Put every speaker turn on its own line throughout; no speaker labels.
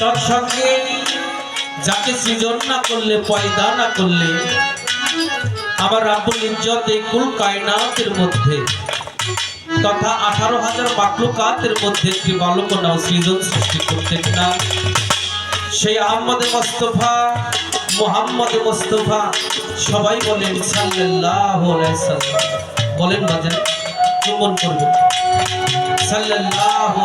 তার সঙ্গে যাকে সৃজন না করলে, পয়দা না করলে আমার রাব্বুল ইজ্জত এই কুল কায়নাতের মধ্যে, তথা আঠারো হাজার মাকলুকাতের মধ্যে একটি বালকনা সৃজন সৃষ্টি করতেন না সেই আহমদ মোস্তফা, মোহাম্মদ মোস্তফা, সবাই বলেন সাল্লাম বলেন বাজেন চুম্বন করবেন? সাল্লাল্লাহু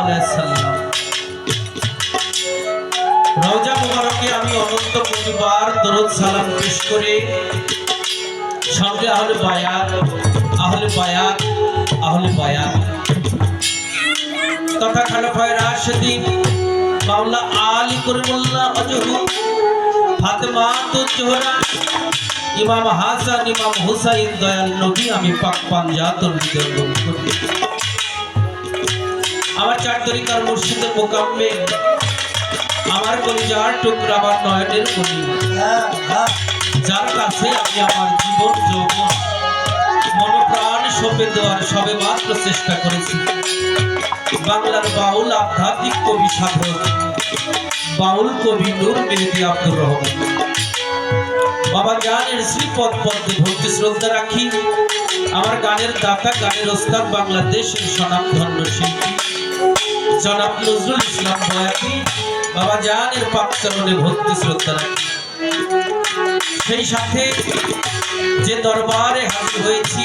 আলাইহি আমি অনন্ত দরুদ সালাম পেশ করে সঙ্গে আহলে বায়াত আহলে বায়াত আহলে বায়াত। তথা খালাফায়ে রাশিদিন মাওলা আলী করিমুল্লাহ অজহু ফাতেমা তো ইমাম হাসান, ইমাম হুসাইন, দয়াল নবী আমি পাক পাঞ্জাতন বিদর্ভ করি। চার তরিকার মুর্শিদের মোকাম্মে আমার কলিজার টুকরা আমার নয়নের কলি। যার কাছে আমি আমার জীবন যৌবন, মনপ্রাণ সঁপে দেওয়ার সবে মাত্র চেষ্টা করেছি। বাংলার বাউল আধ্যাত্মিক কবি সাধক, বাউল কবি নূর মেহেদি আব্দুর রহমান। বাবা গানের শ্রীপদ পদ্মে ভক্তি শ্রদ্ধা রাখি। আমার গানের দাতা, গানের ওস্তাদ, বাংলাদেশের স্বনামধন্য শিল্পী। জনাব নজরুল ইসলাম বয়াতি বাবা জানের পাকচরণে ভক্তি শ্রদ্ধা রাখি। সেই সাথে যে দরবারে হাজির হয়েছি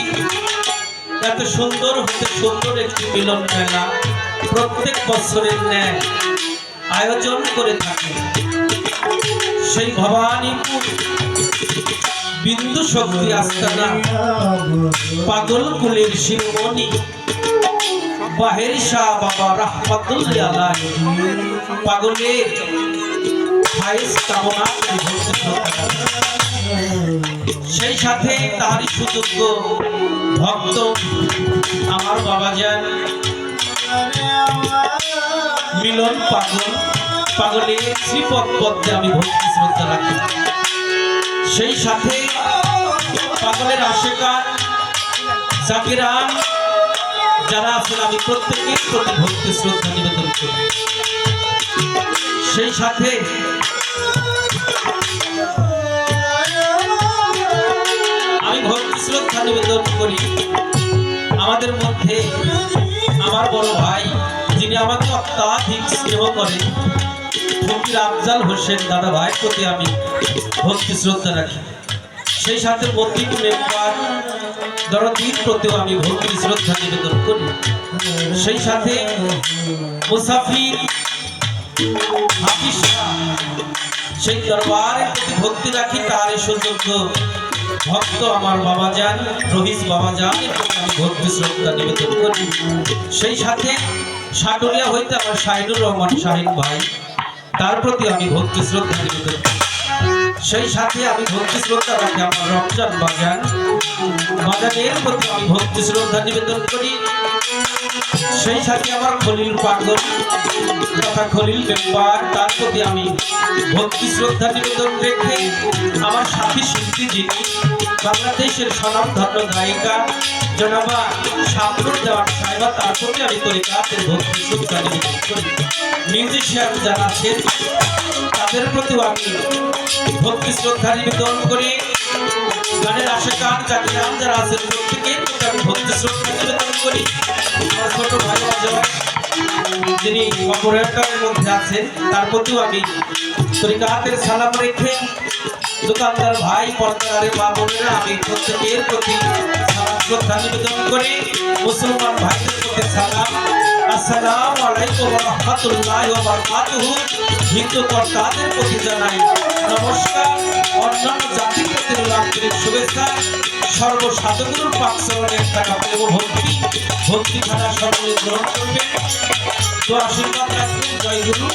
এত সুন্দর হতে সুন্দর একটি মিলন মেলা, প্রত্যেক বছরের ন্যায় আয়োজন করে থাকে। সেই ভবানীপুর বিন্দু শক্তি আস্তানা পাগল কুলের শিরোমণি বাহের শাহ বাবা রহমতুল্লাহ পাগলের সেই সাথে তারই সুযোগ্য ভক্ত আমার বাবা যান। মিলন পাগল। পাগলের শ্রীপদ পদ্মে আমি ভক্তি শ্রদ্ধা রাখি। সেই সাথে পাগলের আশেকার জাকিরান যারা আছেন, আমি প্রত্যেকের প্রতি ভক্তি শ্রদ্ধা নিবেদন করি। সেই সাথে আমি ভক্তি শ্রদ্ধা নিবেদন করি। আমাদের মধ্যে আমার বড় ভাই, যিনি আমাকে অত্যাধিক স্নেহ করেন, ফকির আফজাল হোসেন দাদা ভাইয়ের প্রতি আমি ভক্তি শ্রদ্ধা রাখি। সেই সাথে মন্দির মেম্বার দরদির প্রতিও আমি ভক্তি, শ্রদ্ধা নিবেদন করি। সেই সাথে মুসাফির সেই দরবারের প্রতি ভক্তি রাখি তার সুযোগ্য ভক্ত আমার বাবা যান, রহিস বাবা যান আমি ভক্তি, শ্রদ্ধা নিবেদন করি। সেই সাথে সাটুরিয়া হইতে আমার শাহিনুর রহমান শাহিন ভাই, তার প্রতি আমি ভক্তি, শ্রদ্ধা নিবেদন করি। সেই সাথে আমি ভক্তি শ্রদ্ধা রাখি আমার রমজান বাজান। বাজানের প্রতি আমি ভক্তি শ্রদ্ধা নিবেদন করি। সেই সাথে আমার খলিল পাগল, তথা খলিল মেম্বার তার প্রতি আমি ভক্তি শ্রদ্ধা নিবেদন রেখে আমার সাথী শিল্পী যিনি বাংলাদেশের স্বনামধন্য গায়িকা জনাবা শামরুল দেওয়ান সাহেবা, তার প্রতি আমি তরিকাতের ভক্তি শ্রদ্ধা নিবেদন করি। মিউজিশিয়ান যারা আছেন তাদের প্রতিও আমি ভক্তি শ্রদ্ধা নিবেদন করি। গানের আশেকান জাতিরাম যারা আছেন প্রত্যেকের প্রতি আমি ভক্তি শ্রদ্ধা নিবেদন করি। আমার ছোট ভাই যিনি অপারেটরের মধ্যে আছেন, তার প্রতিও আমি তরিকাতের সালাম রেখে দোকানদার ভাই, পর্দারে মা বোনেরা আমি প্রত্যেকের প্রতি সালাম, শ্রদ্ধা নিবেদন করি। মুসলমান ভাইদের প্রতি সালাম আসসালামু আলাইকুম ওয়া রাহমাতুল্লাহি ওয়া বারাকাতুহু। হিন্দু কর্তাদের প্রতি জানাই নমস্কার। অন্যান্য জাতির প্রতি আন্তরিক শুভেচ্ছা। সর্বসাধুগুরুর পাক চরণে একটা প্রেম ভক্তি ভক্তি খানা সকলে গ্রহণ করবেন জয় গুরু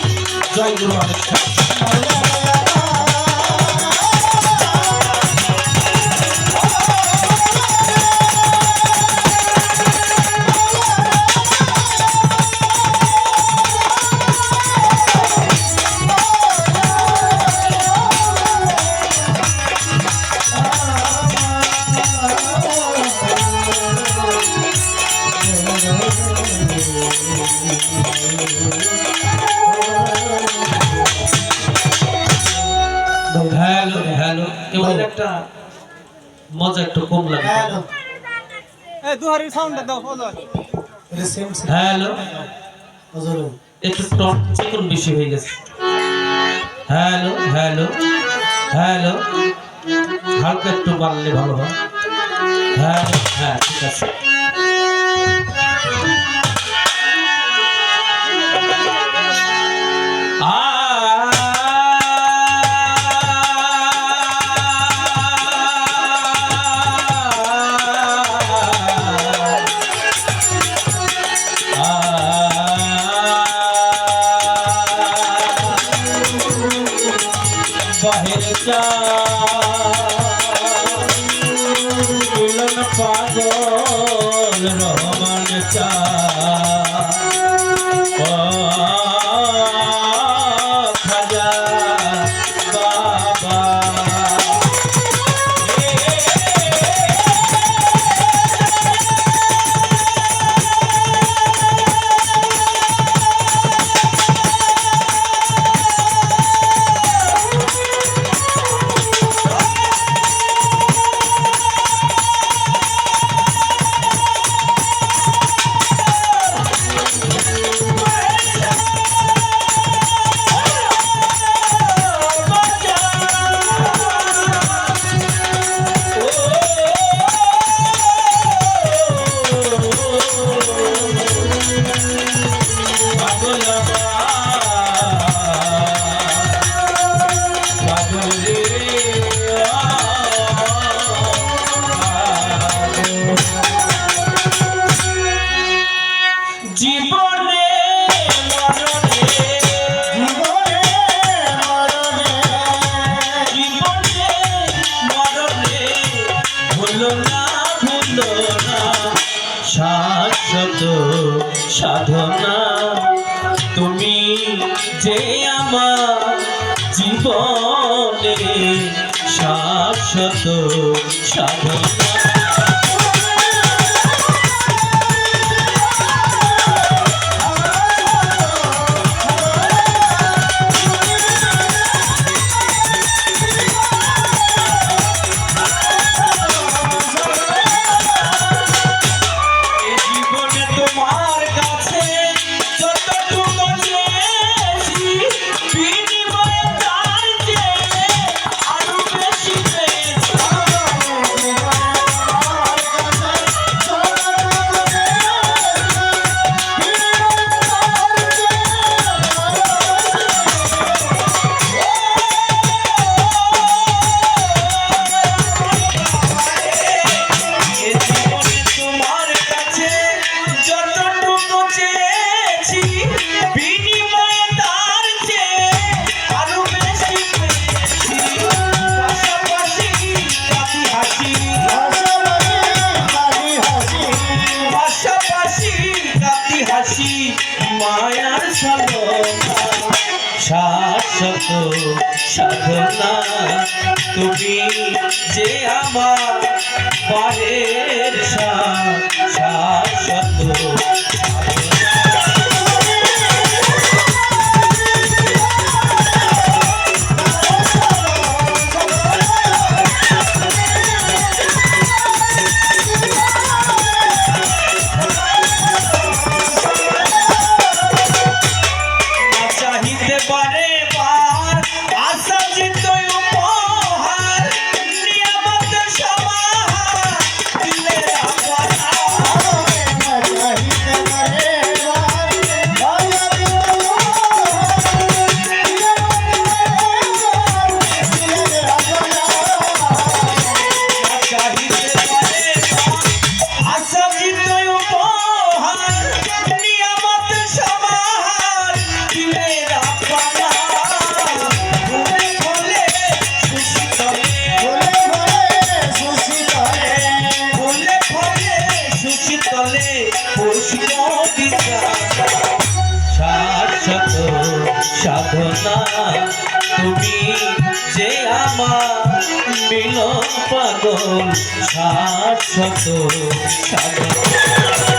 জয় গুরু আনুষ্ঠান
সাউন্ডটা দাও
হ্যালো একটু টপ চেকুন বেশি হয়ে গেছে। হ্যালো হ্যালো হ্যালো হালকা একটু বাড়লে ভালো হয়। হ্যাঁ হ্যাঁ ঠিক আছে। ইসলাম আমার জীবনে শাশ্বত সাধনা। আছো সাধনা তুমি যে আমার পারে সাত শত সাগর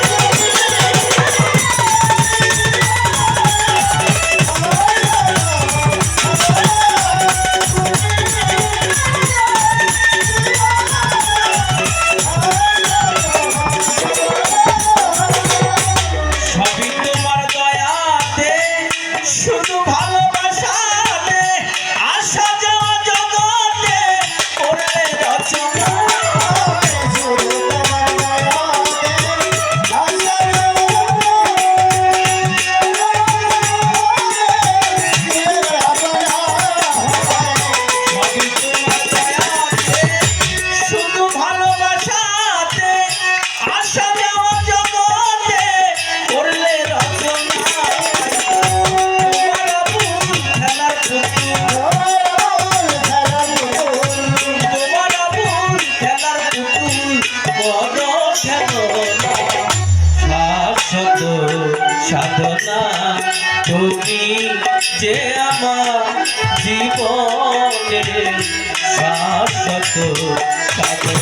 তুমি যে আমার জীবনের শাশ্বত সাধন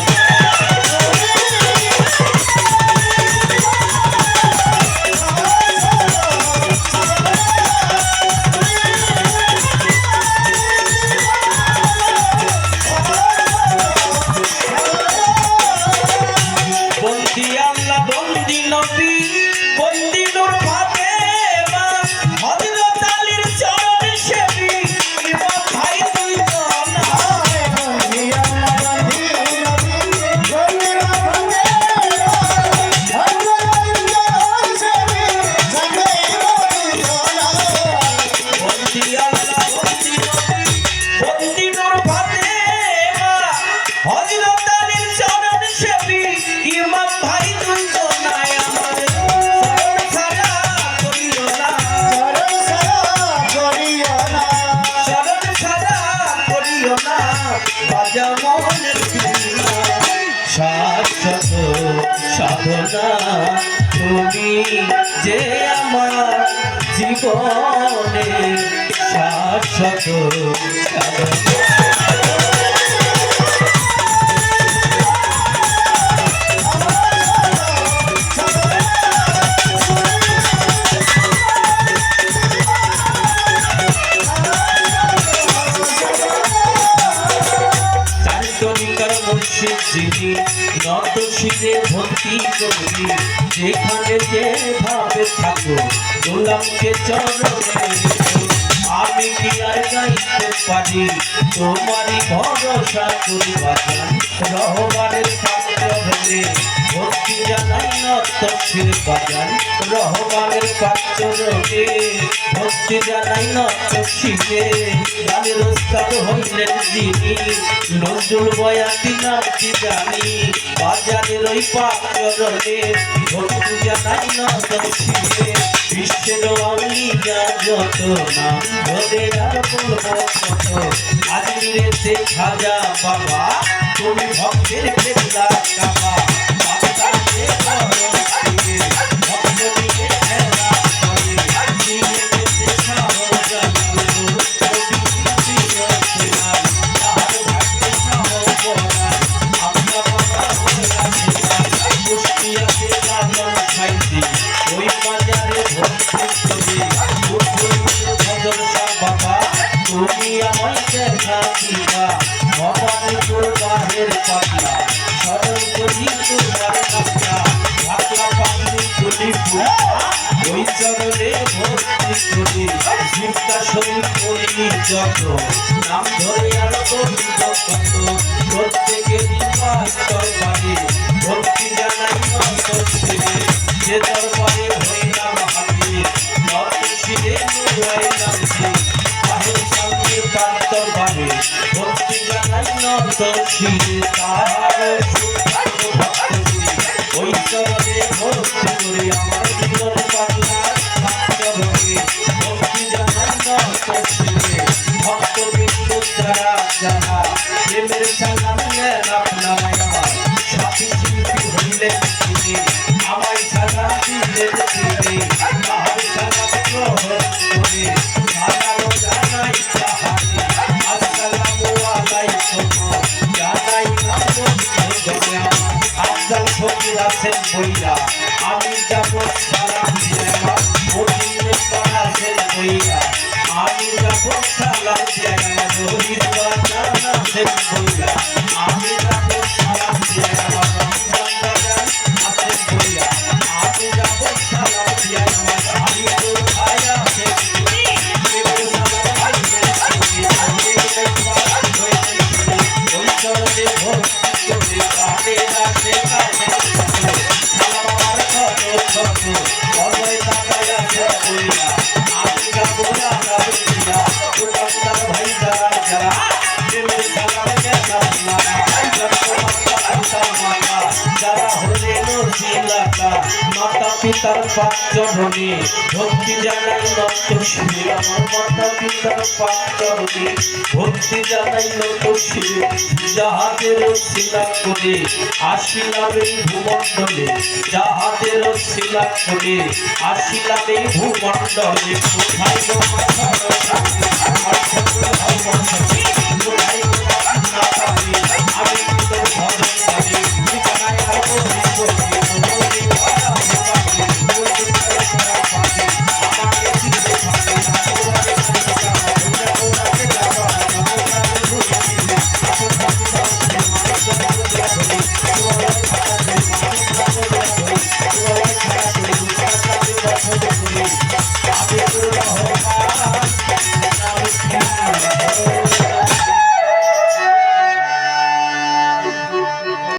বন্দি আল্লাহ বন্দি নবী বন্দি সাধনা তুমি যে আমার জীবনে শাশ্বত সাধনা। যিনি নত শিরে ভক্তি করি যেখানে যে ভাবে থাকো গোলামকে চরণে। আমি কি আর গাইতে পারি? তোমারই ভরসা করি বাজান রহমানের পাত্রে ভক্তি জানাই নত শির বাজান রহমানের পাত্রে ভক্তি জানাই নত শিরে গানের উস্তাদ হইলেন যিনি, নজরুল বয়াতি নামটি জানি? বাজারের ওই পাত্রে জানাই নত বিশ্বের অলিয়া যত নাম ধরে খাজা বাবা তুমি ভক্তের কেল্লা কাবা। বাগদাদে করি যত নাম ধরে আর কত প্রত্যেকেরই পাস্তর বাড়ি ভক্তি জানাই ছেড়ে। যে দরবারে হইলাম সুখান্ত ভক্ত করি ওই চরণে ভক্তি করে আমার বইরা আমি যাব দিয়ে আমার মদিনে পাড়া আছেন বইরা আমি যাব সালাম দিয়ে আমার রহিদুল্লাহ জানা আছেন বইরা মাতা পিতার পাঁচ চরণে ভক্তি জানাই নত শিরে আমার মাতা পিতার পাঁচ চরণে ভক্তি জানাই নত শিরে যাহাদের শিলা করে আসিলাম ভূমণ্ডলে যাহাদের শিলা করে আসিলাম ভূমণ্ডলে কোথায় কোথায়